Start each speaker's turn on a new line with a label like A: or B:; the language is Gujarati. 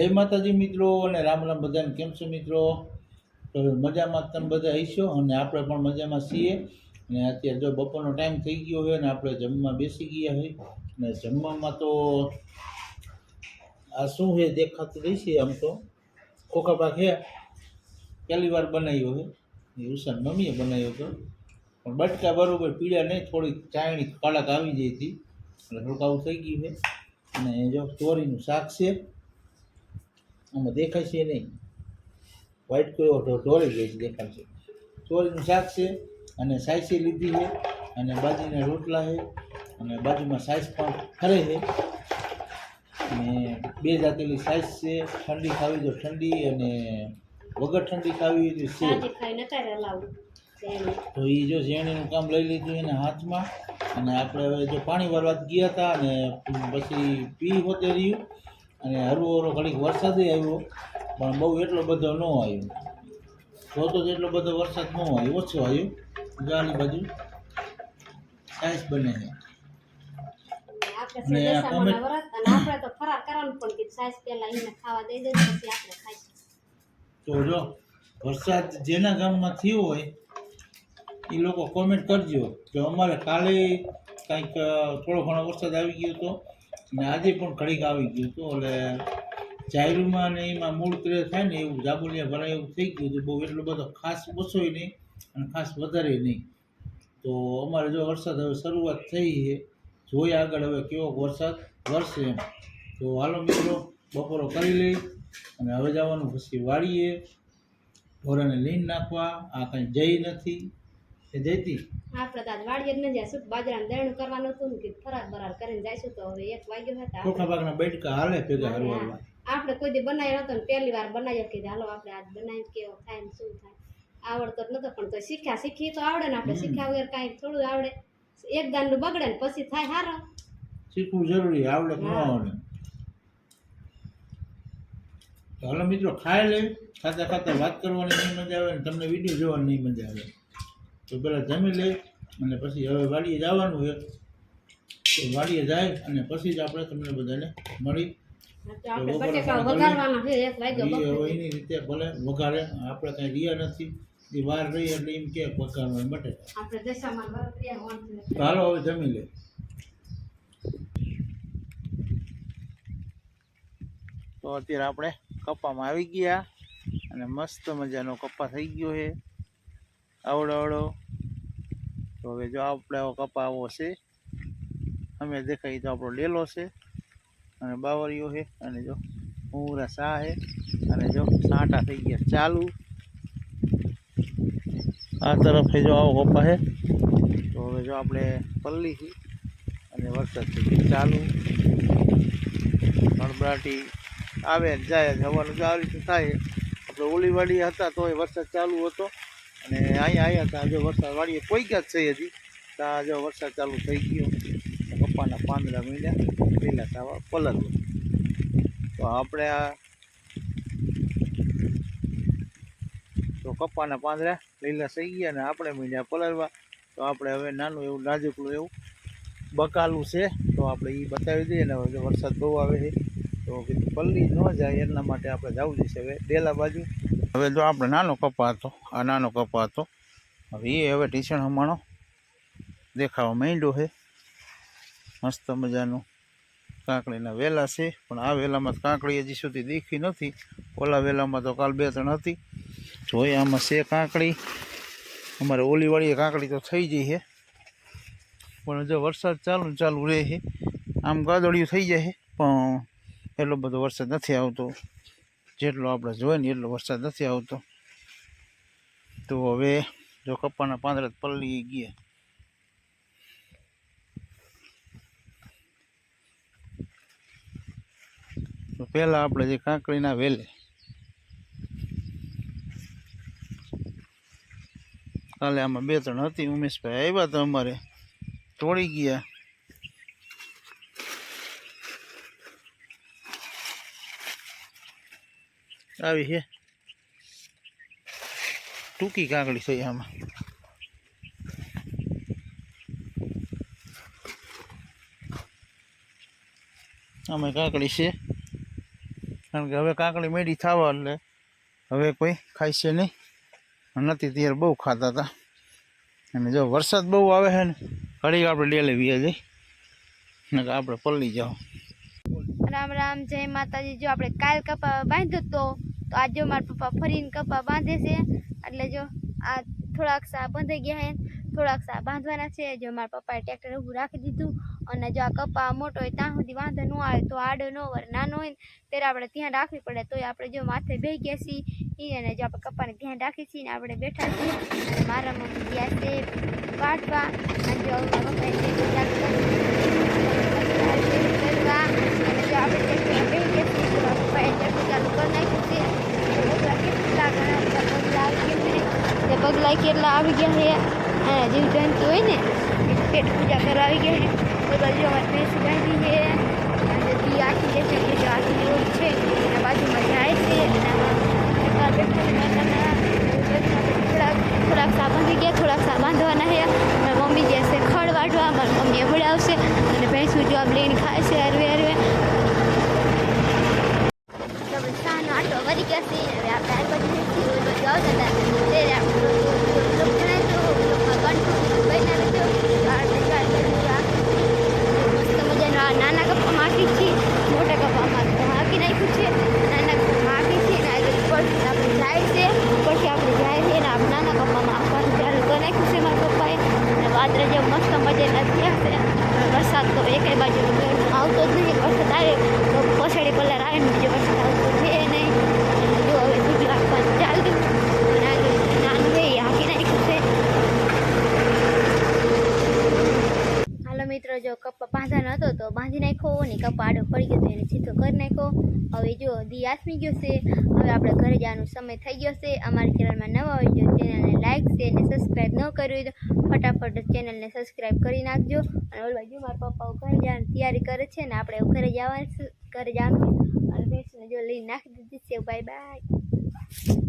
A: જય માતાજી મિત્રો અને રામ રામ બધાને કેમ છો મિત્રો? તો મજામાં તમે બધા હશો અને આપણે પણ મજામાં છીએ. અને અત્યારે જો બપોરનો ટાઈમ થઈ ગયો હોય અને આપણે જમવા બેસી ગયા હોય. અને જમવામાં તો આ શું છે દેખાતું રહેશે આમ તો. ખોખા પાક હે પહેલી વાર બનાવ્યો એ ઉષાન મમ્મીએ બનાવ્યો હતો. પણ બટકા બરાબર પીળા નહીં, થોડીક ચાયણી કડક આવી જઈ હતી. એટલે થોડુંક થઈ ગયું છે. અને જો ચોરીનું શાક છે. આમાં દેખાય છે નહીં. વ્હાઈટ કોઈ ઢોળી ગઈ છે દેખાય છે. ચોળીનું શાક છે અને સાઈસી લીધી છે અને બાજરીના રોટલા છે અને બાજુમાં સાઈસ પણ ફરે છે. અને બે જાતેલી સાઈસ છે ઠંડી ખાવી તો ઠંડી અને વગર ઠંડી ખાવી તો છે. તો એ જો ઝેણીનું કામ લઈ લીધું એના હાથમાં અને આપણે હવે જો પાણી ભરવા ગયા હતા અને પછી પી હોતે રહ્યું. અને હરવો ઘડીક વરસાદે આવ્યો પણ બહુ એટલો બધો ન આવ્યો. જોતો તો એટલો બધો વરસાદ ન આવ્યો ઓછો આવ્યો ગાલી બાજુ. સાઈઝ બને છે. અને
B: આપણે તો ફરાર કરવાનું પણ કીધું સાસ પહેલા એને ખાવા દઈ દે પછી આપણે ખાઈશું.
A: તો જો વરસાદ જેના ગામમાં થયો હોય એ લોકો કોમેન્ટ કરજો. કે અમારે કાલે કંઈક થોડો ઘણો વરસાદ આવી ગયો હતો અને આજે પણ ઘડીક આવી ગયું હતું, એટલે જાહેરમાં ને એમાં મૂળ ક્રિયા થાય ને એવું જાબુલિયા ભરાય એવું થઈ ગયું હતું, બહુ એટલો બધો ખાસ ઓછોય નહીં અને ખાસ વધારે નહીં. તો અમારે જો વરસાદ હવે શરૂઆત થઈ છે, જોઈએ આગળ હવે કેવો વરસાદ વરસે એમ. તો હાલો મિત્રો, બપોરો કરી લઈ અને હવે જવાનું પછી વાળીએ. ઢોરાને લીન નાખવા, આ કાંઈ જઈ નથી. એ જઈતી
B: આપણે તો આજ વાડીએ જ ન જઈશું બાજરાનું દળનું કરવાનું હતું ને કીધું ફરાર બરાર કરીને જઈશું તો હવે એક વાગ્યો હતા.
A: ચોખા પાકના બેટકા હાલે ભેગા હરવા
B: આપણે કોઈ દી બનાવ્યો હતો ને પહેલી વાર બનાવ્યો કીધું હાલો આપણે આજ બનાવી કેવો થાય ને શું થાય. આવડતો જ નતો પણ તો શીખ્યા. શીખી તો આવડે ને આપણે શીખ્યા વગર કાંઈ થોડું આવડે. એક દાનનું બગડે ને પછી થાય સારો
A: શીખવું જરૂરી આવડે ન આવડે. હાલો મિત્રો ખાઈ લે. ખાતા ખાતા વાત કરવાની નહીં મજા આવે ને તમને વીડિયો જોવાની નહીં મજા આવે. તો પહેલાં જમી લે અને પછી હવે વાડીએ જવાનું છે. તો વાડીએ જાય અને પછી જ આપણે તમને બધાને મળી. એની રીતે ભલે વઘારે આપણે કાંઈ રહ્યા નથી. એ વાર રહી એટલે એમ કે વઘારવા માટે હાલો હવે જમી લે તો અત્યારે આપણે કપામાં આવી ગયા અને મસ્ત મજાનો કપા થઈ ગયો છે. આવડો આવડો. તો હવે જો આપણે આવો કપા છે, અમે દેખાય તો આપણો ડેલો છે, અને બાવરીઓ છે, અને જો ઉમરા સા છે, અને જો સાંટા થઈ ગયા ચાલુ. આ તરફે જો આવો કપા છે, તો હવે જો આપણે પલ્લીથી અને વરસાદ થઈ ગયો ચાલુ. ભણબરાટી આવે જાય, જવાનું આ થાય. આપણે ઓલીવાડી હતા તોય વરસાદ ચાલુ હતો. અને અહીંયા આવ્યા હતા જો વરસાદ વાળીએ, કોઈ જ છે હજી. ત્યાં જો વરસાદ ચાલુ થઈ ગયો. કપ્પાના પાંદડા મીંડ્યા લીલા તાવા પલળવા. તો આપણે આ તો કપ્પાના પાંદડા લીલા થઈ ગયા ને આપણે મીંડ્યા પલરવા તો આપણે હવે નાનું એવું નાજુકલું એવું બકાલું છે. તો આપણે એ બતાવી દઈએ ને હવે વરસાદ બહુ આવે છે. તો પલ્લી ન જાય એના માટે આપણે જવું જશે હવે ડેલા બાજુ હવે જો આપણે નાનો કપા હતો, આ નાનો કપા હતો, હવે એ હવે ટીચણ હમણાં દેખાવા માંડ્યો છે. મસ્ત મજાનું કાંકડીના વેલા છે, પણ આ વેલામાં કાંકડી હજી સુધી દેખી નથી. ઓલા વેલામાં તો કાલ બે ત્રણ હતી. જોઈએ આમાં છે કાંકડી. અમારે ઓલીવાળીએ કાંકડી તો થઈ ગઈ છે. પણ જો વરસાદ ચાલુ ચાલુ રહે છે. આમ ગાદડિયું થઈ જાય છે, પણ એટલો બધો વરસાદ નથી આવતો. જેટલો આપણે જોઈએ ને એટલો વરસાદ નથી આવતો. તો હવે જો કપ્પાના પાંદડા પલ્લી ગયા. તો પહેલાં આપણે જે કાંકડીના વેલે કાલે આમાં બે ત્રણ હતી. ઉમેશભાઈ આવ્યા હતા અમારે. તોડી ગયા. આવી છે. ટૂંકી કાંકડી છે આમાં. આમાં કાંકડી છે. કારણ કે હવે કાંકડી મેડી થવા એટલે હવે કોઈ છે નહીં. નથી ત્યારે બહુ ખાતા હતા. અને જો વરસાદ બહુ આવે છે ને, ઘડીક આપણે ડેલે વીએ જઈ ને આપણે પલ્લી જાઓ.
C: રામ રામ, જય માતાજી. જો આપણે કાલ કપા બાંધ્યો તો તો આજ જો મારા પપ્પા ફરીને કપા બાંધે છે, એટલે જો આ થોડાક સા બંધાઈ ગયા છે થોડાક સા બાંધવાના છે, જો મારા પપ્પાએ ટ્રેક્ટર ઊભું રાખી દીધું, અને જો આ કપા મોટો હોય ત્યાં સુધી વાંધો ન આવે, તો આડો ન વર નાનો હોય ત્યારે આપણે ધ્યાન રાખવી પડે, તોય આપણે જો માથે બેસી ગયા છીએ, અને જો આપણે કપાને ધ્યાન રાખી છીએ, ને આપણે બેઠા છીએ, અને મારા મમ્મી ગયા છે વાટવા અને જો પપ્પાએ ટ્રેક્ટર ચાલુ કર્યું. કરવા અને જો આપણે ટ્રેક્ટર બેસી ગયા છીએ તો મારા પપ્પાએ ટ્રેક્ટર ચાલુ કરી નાખ્યું છે તો બગલા કેટલા ઘણા બધા બગલા આવી ગયા છે તે બગલા કેટલા આવી ગયા છે અને જીવ જંતુ હોય ને એ પેટ પૂજા કરવા આવી ગયા છે તો બાજુ અમારે ભેંસ બાંધી છે અને દી આખી જશે કે જો આખી રોડ છે એના બાજુમાં જાય છે અને આમાં એકવાર બેઠા માતાના થોડાક થોડાક સા બાંધી ગયા થોડાક સા બાંધવાના છે મારી મમ્મી જે છે ખડ વાટવા મારી મમ્મી ભળાવશે અને ભેંસું જો આમ લઈને ખાય છે હરવે હરવે આપણે સાનો આટો વરી ગયા છે હવે આપણે આ બાજુ જઈશું ઓલી બાજુ આવતા હતા ત્યારે આપણે લોક બનાવ્યો કંઠું બનાવી દો આપણે મસ્ત મજાનો આ નાના કપમાં હાકી છે મોટા કપમાં તો હાકી નાખ્યું છે નાના કપમાં હાકી છે ને આગળ ઉપરથી આપણે જાય છે ઉપરથી આપણે જાય છે ને આપણે નાના કપમાં આપવાનું ચાલુ કરી નાખ્યું છે મારા પપ્પાએ અને વાદળા જેવું મસ્ત મજાના થયા છે વરસાદ તો એકેય બાજુ આવતો જ નહીં વરસાદ આવે તો પછાડી કલર આવે ને બીજો વરસાદ આવતો છે નહીં અને જો હવે બીજું આપવાનું ચાલુ અને આગળ નાનું છે એ હાકી નાખ્યું છે હાલો મિત્રો જો કપ્પા બાંધવાનો હતો તો બાંધી નાખ્યો ને કપ્પા આડો પડી ગયો તો એને સીધો કરી નાખ્યો હવે જો દી આસમી ગયો છે હવે આપણે ઘરે જવાનો સમય થઈ ગયો છે અમારી ચેનલમાં નવા હોય જો ચેનલને લાઈક છે અને સબસ્ક્રાઈબ ન કર્યું હોય તો ફટાફટ ચેનલને સબસ્ક્રાઈબ કરી નાખજો. અને ઓલ બાજુ મારા પપ્પાઓ ઘરે જવાની તૈયારી કરે છે ને આપણે ઘરે જવાનું ઘરે જવાનું અને ભેંસને જો લઈને નાખી દીધી છે. Bye bye.